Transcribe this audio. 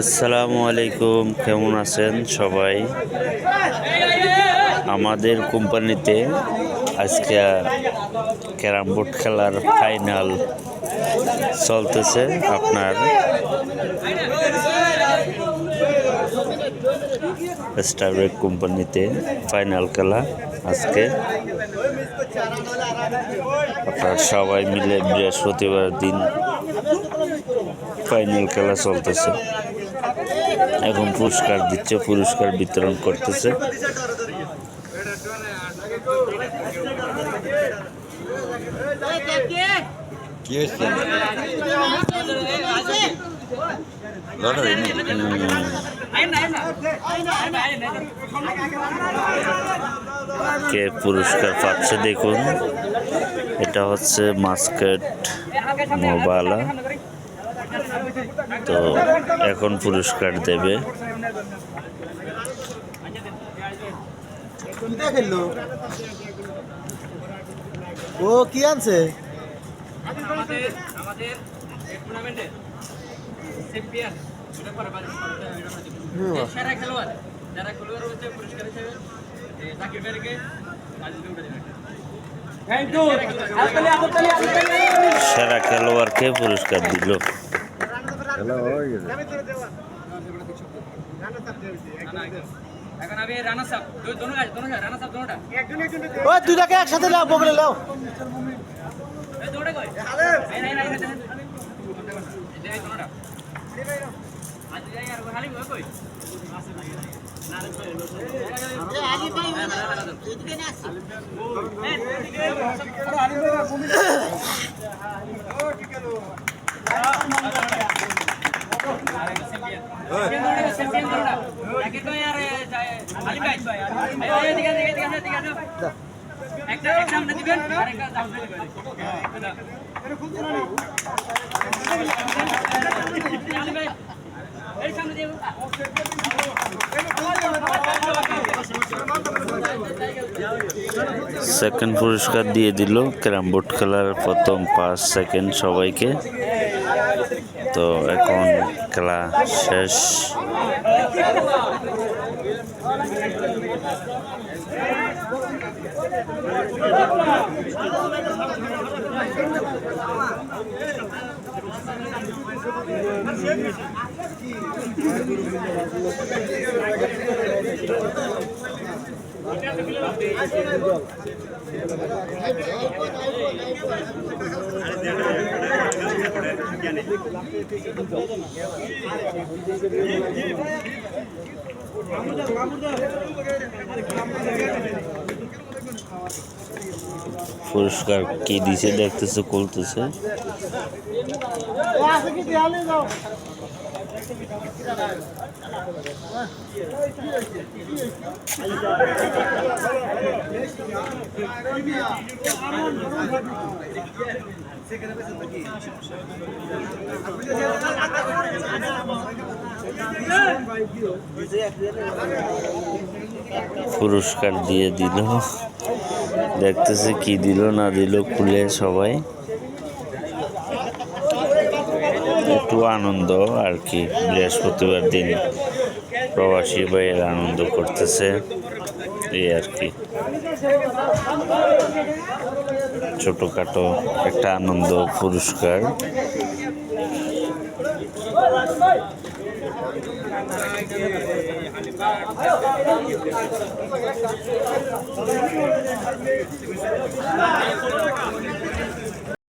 আসসালামু আলাইকুম, কেমন আছেন সবাই? আমাদের কোম্পানিতে আজকে ক্যারাম বোর্ড খেলার ফাইনাল চলতেছে আপনার। স্টারবেক কোম্পানিতে ফাইনাল খেলা আজকে। আপনারা সবাই মিলে বৃহস্পতিবার দিন ফাইনাল খেলা চলতেছে। এখন পুরস্কার দিচ্ছে পুরস্কার বিতরণ করতেছে। কি পুরস্কার পাচ্ছে দেখুন। এটা হচ্ছে মাস্কেট মোবালা। তো এখন পুরস্কার দেবে। ও কি আনছে? খেলোয়াড় যারা খেলোয়াড় পুরস্কার হিসেবে ভাইকে সেরা খেলোয়াড়কে পুরস্কার দিল। দুটাকে একসাথে লাও বগলে লাও এই সেকেন্ড পুরস্কার দিয়ে দিল ক্যারাম বোর্ড খেলার প্রথম পাঁচ সেকেন্ড সবাইকে। তো এখন খেলা শেষ। পুরস্কার কি দিছে দেখতেছে খুলতেছে। পুরস্কার দিয়ে দিল। দেখতেছে কি দিল, না দিল, খুলে সবাই। একটু আনন্দ আর কি, বৃহস্পতিবার দিন। প্রবাসী ভাইয়ের আনন্দ করতেছে এই আর কি। ছোটোখাটো একটা আনন্দ পুরস্কার।